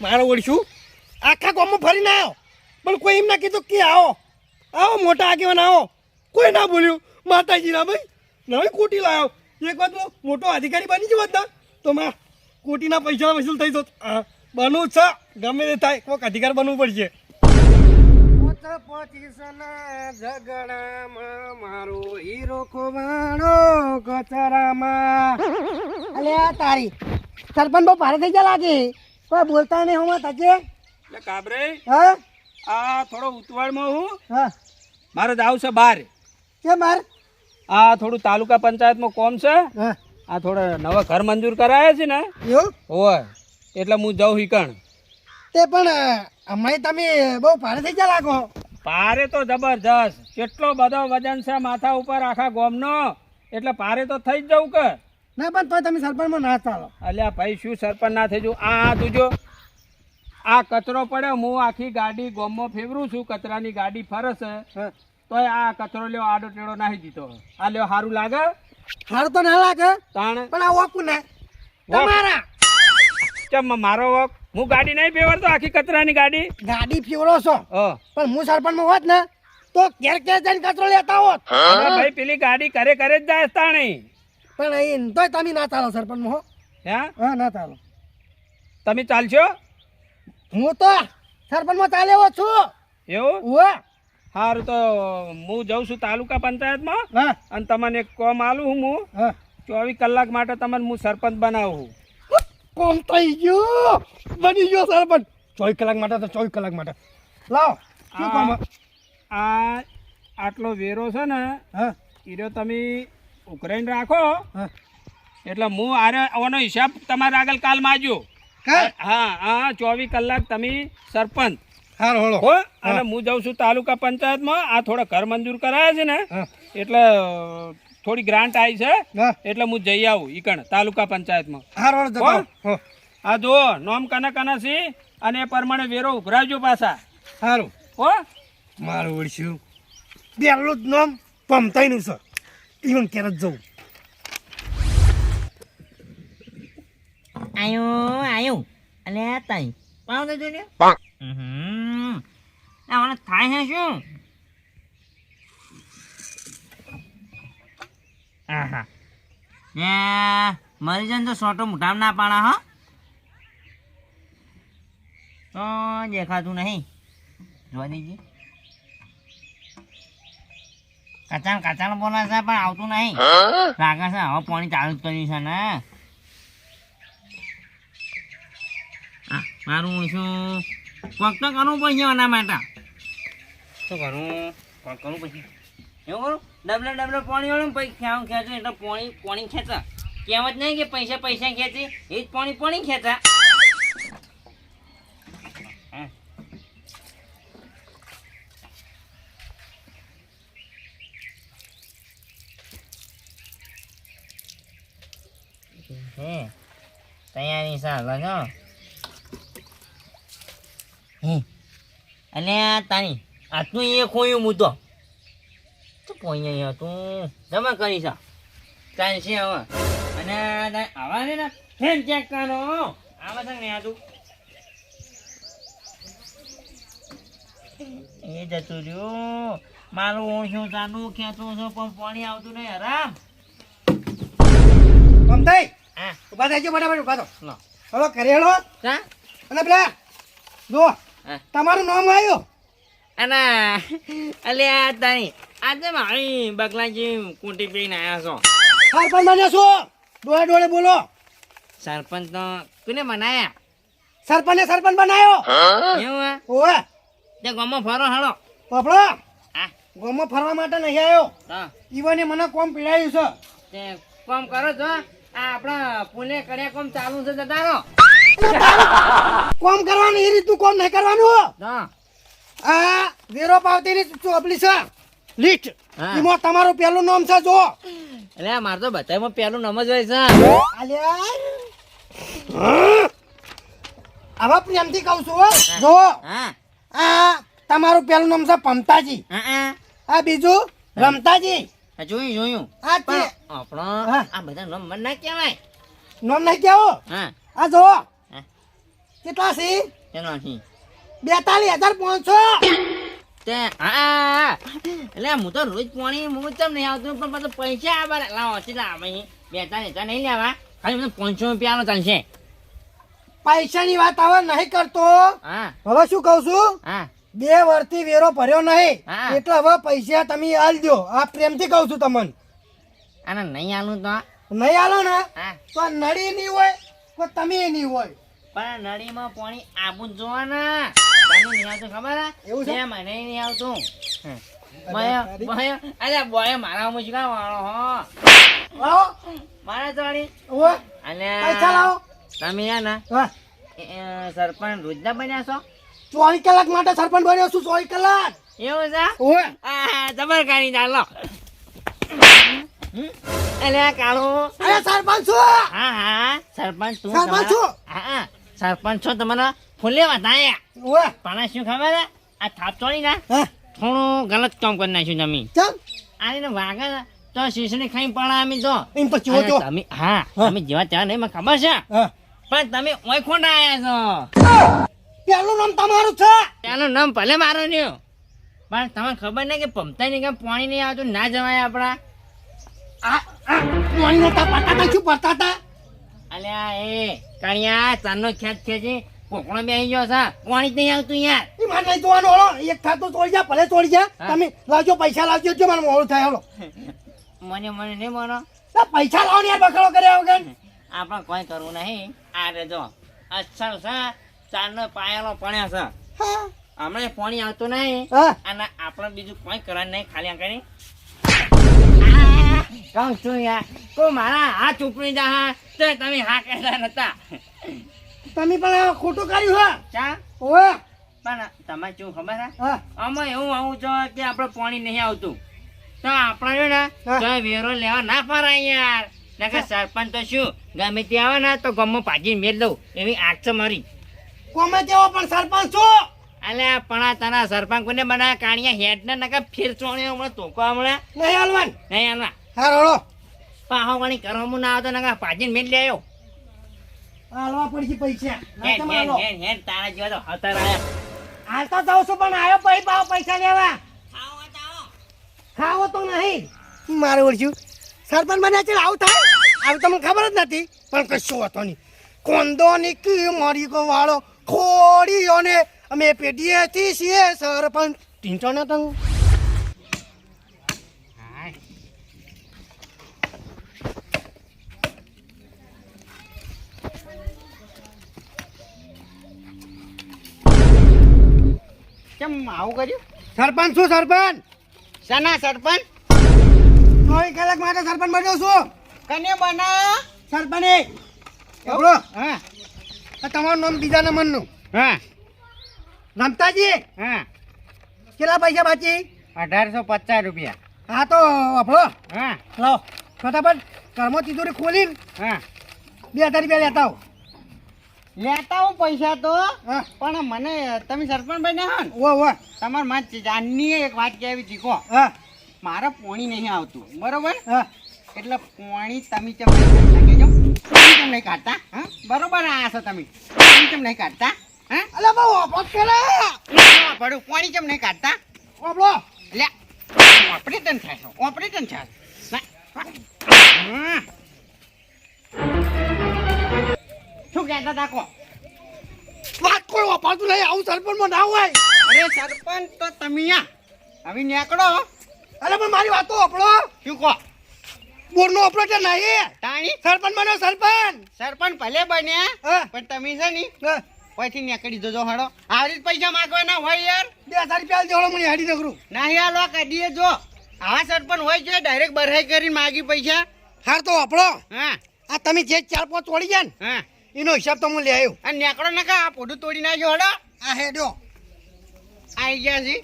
મારે ઓળશું આખા ગામમાં ફરીને આવ્યો પણ કોઈ એમ ના કીધું કે આવો આવો મોટા આગેવાન આવો. કોઈ ના બોલ્યું. માતાજીના ભાઈ નવી કોટી લાવ્યો એક વાત હું મોટો અધિકારી બની જવા હતા તો માં કોટીના પૈસા વસૂલ થઈ જત. હા, બનવું છે. ગમે તે થાય કોઈક અધિકાર બનવું પડશે. ઝઘડામાં મારો હીરો ખોવાણો કચરામાં. અલ્યા તારી સરપંચ બહુ ભારે થઈ ગયા લાગે કોઈ બોલતા નહીં હું તજે? એટલે કાબરે? હા? આ થોડો ઉતવાળમાં હું. હા. મારે જાવ છે બહાર કે માર? આ થોડું તાલુકા પંચાયતમાં કોમ છે. હા. આ થોડા નવા ઘર મંજૂર કરાયા છે ને? એવું? હોય. એટલે હું જાઉં હિકણ. તે પણ હમણાં તમે બહુ ભારે થઈ ગયા લાગો. પારે તો જબરજસ્ત. કેટલો બધો વજન છે માથા ઉપર આખા ગોમનો. એટલે પારે તો થઈ જ જવું કે. ના પણ તોય તમે સરપંચમાં ના ચાલો. અલ્યા ભાઈ શું સરપંચ ના થઈ જવું? આ આ તુજો આ કચરો પડ્યો હું આખી ગાડી ગોમમાં ફેરવું છું કચરાની ગાડી હા. તોય આ કચરો લ્યો આડો ટેડો નાખી દીધો આ લ્યો સારું લાગે? હારું તો ના લાગે તાણે? પણ આ ઓકુ ને. તમારા. ચમ મારો વોક. હું ગાડી નહીં ફેવરતો આખી કચરાની ગાડી? ગાડી ફેવરો છો. પણ હું સરપંચમાં હોત ને તો ઘેર ઘેર જઈને કચરો લેતા હોત. ભાઈ પેલી ગાડી કરે કરે જ જાય તાણી. પણ અહીં તોય તમે ના ચાલો સરપંચમાં હો હે? હા ના ચાલો. તમે ચાલશો? હું તો સરપંચમાં ચાલે એવો છું. એવું? ઉવા. સારું તો હું જઉં છું તાલુકા પંચાયતમાં. હા. અને તમને એક કોમ આલું હું હું. હા. ચોવીસ કલાક માટે તમને હું સરપંચ બનાવું કોમ થઈ ગયો. બની ગયો સરપંચ. ચોવીસ કલાક માટે તો ચોવીસ કલાક માટે. લાવ શું કામ? આ આટલો વેરો છે ને હા. એરો તમે ઉકરાઈને રાખો. એટલે હું આરે આનો હિસાબ તમારા આગળ કાલ? માજો હા હા ચોવીસ કલાક તમે સરપંચ. હો અને હું જાઉં છું તાલુકા પંચાયતમાં. આ થોડા ઘર મંજૂર કરાયા છે ને એટલે થોડી ગ્રાન્ટ આવી છે. એટલે હું જઈ આવું ઈકણ તાલુકા પંચાયતમાં. આ જુઓ નોમ કના કના છે અને એ પ્રમાણે વેરો ઉઘરાવજો પાછા. સારું હો? મારું ઓળશું પહેલું જ નામ પમતાઈનું છે. ઈવન ક્યારે જ જવું આયો આયો અલે આ તાઈ પાવ દે જોને હમ ના મને થાય હે શું આહા ને મરી જન તો સોટો મોઢામાં ના પાણા હો તો દેખાતું નહીં જોવા દીજે કચાણ કચાણ બોલે છે પણ આવતું નહીં. લાગે છે હવે પાણી ચાલુ જ કર્યું છે ને. મારું શું કોક તો કરવું પડશે એના માટે. શું કરું? કોક કરવું પછી એવું કરું? ડબલે ડબલે પાણી વાળું પછી ખેંચું એટલે પાણી પાણી ખેંચા. કહેવત નહીં કે પૈસા પૈસા ખેંચી. એ જ પાણી પાણી ખેંચા. હે તૈયારી ચાલે છો હે અને તારી આટલું એ ખોયું હું તો? કોઈ તું? જમા કરી છે હવે. અને આવા ને ને? ફેન ચેક કરો આવા છે ને તું. એ જતું રહ્યું. મારું ઓછું ચાલુ ખેંચું છું, પણ પાણી આવતું નહીં. આરામ કમ હા ઊભા થાય છે બરાબર ઊભા તો હવે કરેલો અને પેલા જો. તમારું નામ આવ્યું અને અલ્યા તારી આજે મારી બગલાજી કુંટી પીને આવ્યા છો. સરપંચ મને છો? ડોળે ડોળે બોલો. સરપંચ તો કોને બનાયા સરપંચને સરપંચ બનાવ્યો એવું ઓવે. તે ગામમાં ફરો હળો. પપડો. ગામમાં ફરવા માટે નહીં આવ્યો ઈવને મને કોમ પીડાયું છે. તે કોમ કરો છો? આ આપણા પુણે કર્યા કોમ ચાલુ છે દાદાનો કોમ કરવાનું એ રીતનું કોમ નહીં કરવાનું? હા આ વેરો પાવતીની ચોપડી છે. લિસ્ટ. એમાં તમારું પહેલું નામ છે જો. એટલે મારે તો બધામાં પહેલું નમ જ હોય છે. હવે પ્રેમથી કહું છું જો. આ તમારું પહેલું નામ છે પમતાજી. આ બીજું રમતાજી. જોયું જોયું. પણ આપણો આ બધા નંબર ના કહેવાય. નોમ ના કેવો હા. આ જો કેટલા છે? એનો સી બેતાલીસ હજાર પાંચસો. તે હા. એટલે હું તો રોજ પાણી હું તમ નહીં આવતું પણ પાછું પૈસા આવા લાવો કેટલા આવે અહીં? બે હજાર નહીં લેવા. ખાલી મને પાંચસો રૂપિયાનો ચાલશે. પૈસાની વાત આવે નહીં કરતો. હા. હવે શું કહું છું? હા. બે વર્ષથી વેરો ભર્યો નહીં. એટલે હવે પૈસા તમે આલ દો આ પ્રેમથી કહું છું તમને. આને નહીં આલું તો? નહીં આલો ને તો નડી નહીં હોય તો તમે નહીં હોય? પણ નળીમાં પાણી આવું જ જોવાના તને નહીં આવતું ખબર હે? એવું છે? મને નહીં આવતું. અરે બોય મારા મુશ્કેલ વાળો હો. મારા ઓવે, અને પૈસા લાવો. તમે ને સરપંચ રોજના બન્યા છો? ચોવીસ કલાક માટે સરપંચ બન્યો છું ચોવીસ કલાક. એવું છે? જબર કાઢી ચાલો અલે કાળો. અરે સરપંચ છું? હા હા સરપંચ તું સરપંચ છું. હા સરપંચ છો તમારા. ફૂલે વધાયા. ઓવે પણ શું ખબર છે? આ થાપચોળી ના થોડું ગલત કામ કરી નાખ્યું તમે. ચમ. આને વાગે તો શીશણી ખાઈ પણ અમે તો. એમ પછી અને તમે હા. તમે જેવા ત્યાં નહીં મને ખબર છે. પણ તમે ઓય ખોંડા આયા છો પેલું નામ તમારું છે? પેલું નામ ભલે મારો નહીં પણ તમને ખબર નહીં કે પમતા નહીં કેમ પાણી નહીં આવતું ના જવાય આપણા. પાણી નતા પતા શું પડતા હતા? અલ્યા એ કણિયા ચાંદનો ખેત ખેંચી કોકણો બેસી ગયો છે. પાણી જ નહીં આવતું યાર. એ મારે નહીં જોવાનું હળો. એક ખાતું તોડી જા ભલે તોડી જા તમે લાવજો પૈસા લાવજો જો મને મોડું થાય હળો. મને મને નહીં માનો પૈસા લાવો ને યાર બકડો કર્યા વગર. આપણે કોઈ કરવું નહીં. આ રેજો અચ્છા અસર છે ચાંદનો પાયાલો છે. હમણાં પાણી આવતું નહીં. અને આપણે બીજું કોઈ કરવાનું નહીં ખાલી આ કરી કહું છું યાર? કો મારા હાથ ઉપડી જા હા. તો તમે હા કહેતા નતા. તમે પણ ખોટું કર્યું હા? ચા? ઓવે. પણ તમે શું ખબર હે. આમાં એવું આવું છો કે આપણે પાણી નહીં આવતું. તો આપણે ને. તો વેરો લેવા ના ફરાય યાર. નકર સરપંચ તો શું ગમે તે આવે ને તો ગમો પાછી મેળ દઉં. એવી આગ છે મારી. કોમે તેવો પણ સરપંચ છું. અલે પણ આ તારા સરપંચ કોને બના કાણિયા હેડ ને નકર ફેર ચોણ્યો હમણાં તોકો હમણાં. નહીં હાલવાન. નહીં આના હા રડો પાહો ગણી કરવાનું ના આવતો નકર પાછી મેલ લે આવ્યો હાલવા પડશે પૈસા. ના હેડ હેડ. હેડ તારા જેવા તો હતર આયા. હાલ તો જાઉં છું પણ આવ્યો પછી પાવ પૈસા લેવા. ખાવો તો નહીં. મારે ઓળખ્યું સરપંચ બન્યા છે આવું થાય? આવું તમને ખબર જ નથી. પણ કશું હતો નહીં. કોંદો નીકી મારી ગો વાળો ખોડીઓને અમે પેઢીએથી છીએ સરપંચ. ટીંચો ને તંગ. કેમ આવું કર્યું? સરપંચ શું સરપંચ. શાના સરપંચ? ચોવીસ કલાક માટે સરપંચ બન્યો છું. કને બનાયા? સરપંચ હા. તમારું નામ બીજા નંબરનું હા. રમતાજી? હા. કેટલા પૈસા બાકી? અઢારસો પચાસ રૂપિયા. હા તો આપણો હા. લાવો ફટાફટ કર્મો તિજોરી ખોલીને હા. બે હજાર રૂપિયા લેતા આવો. લેતા હું પૈસા તો હા. પણ મને તમે સરપંચ બન્યા હો ને? ઓ તમારે માં જાનની એક વાત કહેવી શીખો હા. મારે પોણી નહીં આવતું બરોબર? હા. એટલે પોણી તમે ચમ કહેજો નહીં કાઢતા હા? બરોબર આ છો તમે. પોણી નહીં કાઢતા હા? અલે બહુ ઓપરેટ કરે. પડું પોણી ચમ નહીં કાઢતા? ઓપલો લે ઓપરેશન થાય છે ઓપરેશન થાય શું કહેતા હતા કો? વાત કોઈ ઓપાડતું નહીં આવું સરપંચમાં ના હોય. અરે સરપંચ તો તમે આ. હવે નીકળો. અરે પણ મારી વાતો ઓપડો શું કહો બોરનો ઓપરેટર નહીં તાણી? સરપંચ બનો સરપંચ. સરપંચ ભલે બન્યા પણ તમે છે ને પછી નીકળી જજો હડો આવી રીતે પૈસા માંગવાના હોય યાર. બે હજાર રૂપિયા જોડો મને હાડી નકરું. નહીં હાલવા કાઢીએ જો આવા સરપંચ હોય છે ડાયરેક્ટ બરહાઈ કરીને માગી પૈસા. હાર તો ઓપડો હા. આ તમે જે ચાર પાંચ તોડી ગયા ને હા. એનો હિસાબ તો હું લઈ આવ્યો. અને નીકળો નાખા આ પોઢું તોડી નાખ્યો હડો આ હેડો. આવી ગયા છે.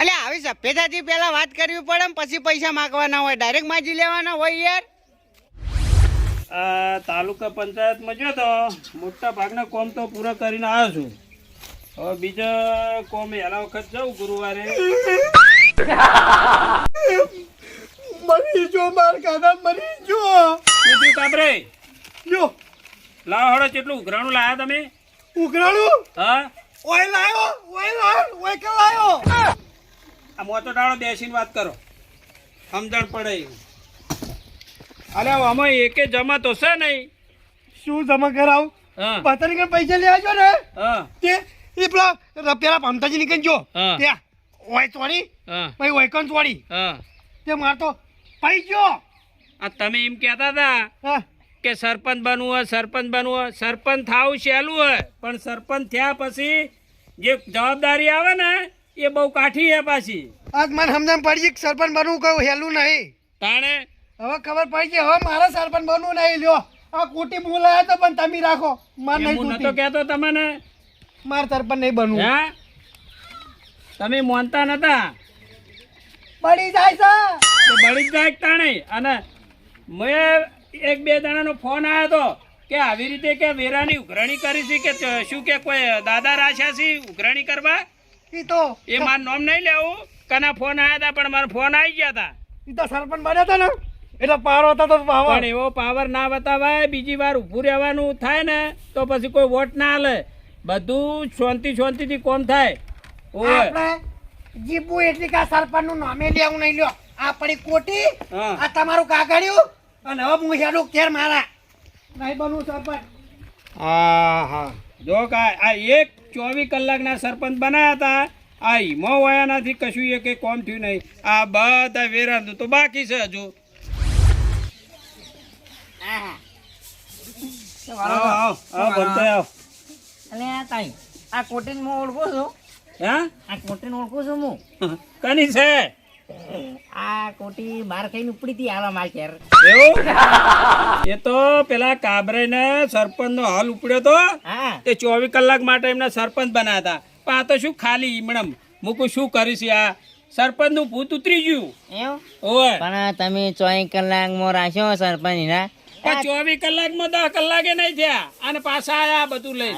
એટલે આવી સભ્યતાથી પહેલા વાત કરવી પડે ને પછી પૈસા માગવાના હોય. ડાયરેક્ટ માજી લેવાના હોય યાર. આ તાલુકા પંચાયતમાં જો તો મોટા ભાગના કોમ તો પૂરા કરીને આવ્યો છું. હવે બીજા કોમ એના વખત જાઉં ગુરુવારે. મરી જો માર કાદા મરી જો. બીજું કાબરે? જો લાવ હડો કેટલું ઉઘરાણું લાયા તમે? ઉઘરાણું? હા? ઓય લાયો ઓય લાયો ઓય કે લાયો આ મોતો ટાળો બેસીને વાત કરો. સમજણ પડે અરે આમાં એકે જમા તો છે નહીં. શું જમા કરાવ? પતંગ પૈસા લેવા જો ને? તે એ પેલા પેલા પમતાજી નીકળી જો. ત્યાં ઓય ચોરી પછી ઓય કન ચોરી તે મારતો પૈ ગયો આ તમે એમ કહેતા હતા કે સરપંચ બનવું હોય સરપંચ બનવું હોય. સરપંચ થાવું સહેલું હોય. પણ સરપંચ થયા પછી જે જવાબદારી આવે ને એ બહુ કાઠી છે પાછી. આજ મને સમજણ પડી કે સરપંચ બનવું કહું હેલું નહીં. તાણે? હવે ખબર પડી ગઈ હવે મારે સરપંચ બનવું નહીં. લ્યો આ કુટી બોલાયા તો પણ તમે રાખો. માર નહીં હું નતો કહેતો તમને. માર સરપંચ નહીં બનવું. હા? તમે માનતા નતા. પડી જાય છે. તો બળી જાય તાણે? અને મેં એક બે જણાનો ફોન આવ્યો હતો કે આવી રીતે કે વેરાની ઉઘરાણી કરી છે કે શું કે કોઈ દાદા રાખ્યા છે ઉઘરાણી કરવા? ઈ તો એ મારું નામ નહીં લેવું. કના ફોન આવ્યા હતા પણ મારા ફોન આવી ગયા હતા એ તો સરપંચ બન્યા હતા ને. એટલે પાવર હતો તો પાવર. પણ એવો પાવર ના બતાવાય બીજી વાર ઊભું રહેવાનું થાય ને તો પછી કોઈ વોટ ના હાલે બધું શાંતિ શાંતિથી કોમ થાય. ઓય. જીબુ એટલે કા સરપંચનું નામે લેવું નહીં લ્યો. આ પડી કોટી આ તમારું કાગળિયું અને હવે હું હેડું કેર મારા. નહીં બનવું સરપંચ. હા હા. જો કા આ એક ચોવીસ કલાકના સરપંચ બનાયા હતા આ હિમો વયાનાથી કશું એ કંઈ કોમ થયું નહીં. આ બધા વેરાનું તો બાકી છે હજુ. આ કોટીન ઓળખું છું. હા? આ કોટીન ઓળખું છું હું. કની છે? આ કોટી બાર ખાઈને ઉપડી હતી આવા માર ઘેર એવું? એ તો પેલા કાબરે ને સરપંચ નો હાલ ઉપડ્યો તો? તે ચોવીસ કલાક માટે એમને સરપંચ બનાયા હતા. પણ આ તો શું ખાલી ઈમણમ? મૂકું શું કરીશ આ સરપંચનું ભૂત ઉતરી ગયું. એવું? ઓય. પણ તમે ચોવીસ કલાકમાં રાખ્યો સરપંચ ના ચોવીસ કલાકમાં દસ કલાકે નહીં થયા. અને પાછા આયા બધું લઈ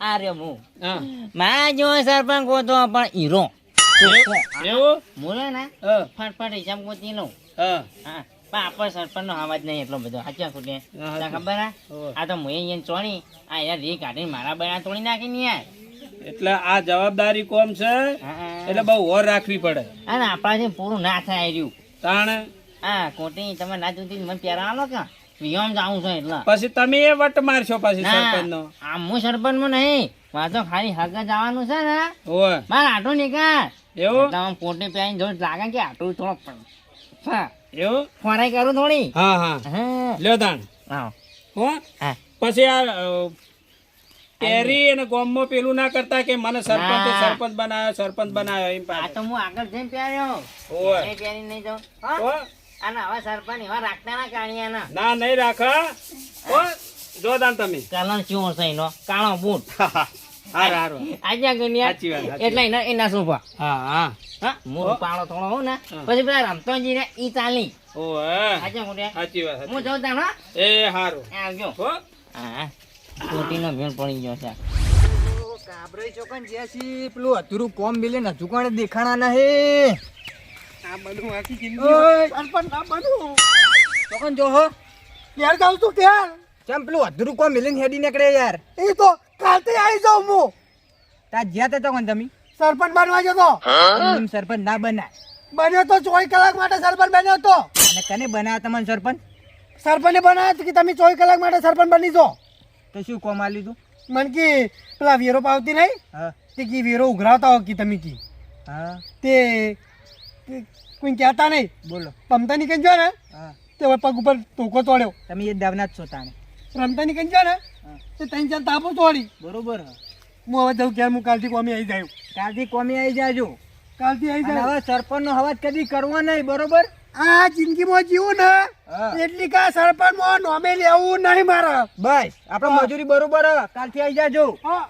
આ રહ્યો હું. હા. માં જો સરપંચ ગોતો પણ હીરો. એવું? બોલે ને. ફટફટ હિસાબ ગોતી લઉં. હા. હા. પણ આપણે સરપંચ નો અવાજ નહીં એટલો બધો. સાચા ખોટે. ખબર આ? તો મુએ અહીંયા ચોણી. આ યાર રી કાઢીને મારા બના તોડી નાખી ને યાર. એટલે આ જવાબદારી કોમ છે? એટલે બહુ ઓર રાખવી પડે. અને આપણાથી પૂરું ના થાય રહ્યું. તાણે? હા કોટી તમે ના જોતી મને પહેરા આલો કે? વિયમ જાઉં છું એટલે. પછી તમે એ વટ મારશો પછી સરપંચ નો આમ હું સરપંચમાં નહીં. મારે તો ખાલી હગ જવાનું છે ને. મારે આટો નીકળ એવું? તમે પોટી કોટી જોઈ લાગે કે આટલું થોડો પણ. હા. એવું? ફોરાઈ કરું થોડી? હા હા. હા. લ્યો તાણ હા. હો? હા. પછી આ કેરી અને ગોમમાં પેલું ના કરતા કે મને સરપંચ સરપંચ બનાવ્યો સરપંચ બનાવ્યો એમ આ તો હું આગળ જઈને પહેર્યો. ઓય. એ પહેરી નહીં જાઉં. હા? અને હવે સરપંચ એવા રાખતા ના કાણિયાના ના નહીં રાખા. હો? જો તાણ તમે. કલર ચૂર હશે એનો? કાળો બૂટ. હારું હારું આજે ગણ્યા સાચી વાત, સાચી એટલે એના એના સોફા હા હા. હા હું. પાળો થોડો હોઉં ને. પછી પેલા રમતોજી ને ઈ ચાલી. ઓય આજે મોટે સાચી વાત હું જાઉં તાણ એ હારું. આવજો. હો. હા કોટીનો ભેળ પડી ગયો છે. કાબરે ચોકન જ્યાંથી પેલું અધૂરું કોમ મિલે ને હજુ કોણ દેખાણા નહે આ બધું આખી જિંદગી સરપંચ ના ચોકન જો હો. ક્યારે જાઉં છું ક્યાં ચમ પેલું અધૂરું કોમ મિલીને હેડી નીકળે યાર? એ તો કાલથી આવી જાઉં હું. તા જ્યાં તે ચોકન તમે? સરપંચ બનવા જતો એમ સરપંચ ના બનાય. બન્યો તો ચોવીસ કલાક માટે સરપંચ બન્યો તો. અને કને બનાવ્યા તમને સરપંચ? સરપંચે બનાવ્યો કે તમે ચોવીસ કલાક માટે સરપંચ બની જો તો શું કોમ આ લીધું મને કે પેલા વેરો પાવતી નહીં હા. તે કી વેરો ઉઘરાવતા હો કે તમે કી. હા. તે તે કોઈ કહેતા નહીં. બોલો. પમતા નીકળી જો ને હા. તે પગ ઉપર ટોકો તોડ્યો તમે એ દાવના જ છો તાને રમતા નીકળી જો ને. તે ત્રણ ચાર તાપો તોડી બરોબર. હું હવે જઉં ક્યારે? હું કાલથી કોમી આવી જાય કાલથી કોમી આવી જાજો. કાલથી આવી જાય હવે સરપંચ નો અવાજ કદી કરવો નહીં બરોબર? આ જિંદગીમાં જીવું ને એટલી કા સરપંચમાં નોમે લેવું નહીં મારા. બસ આપણે મજૂરી બરોબર. કાલથી આવી જાજો. હા.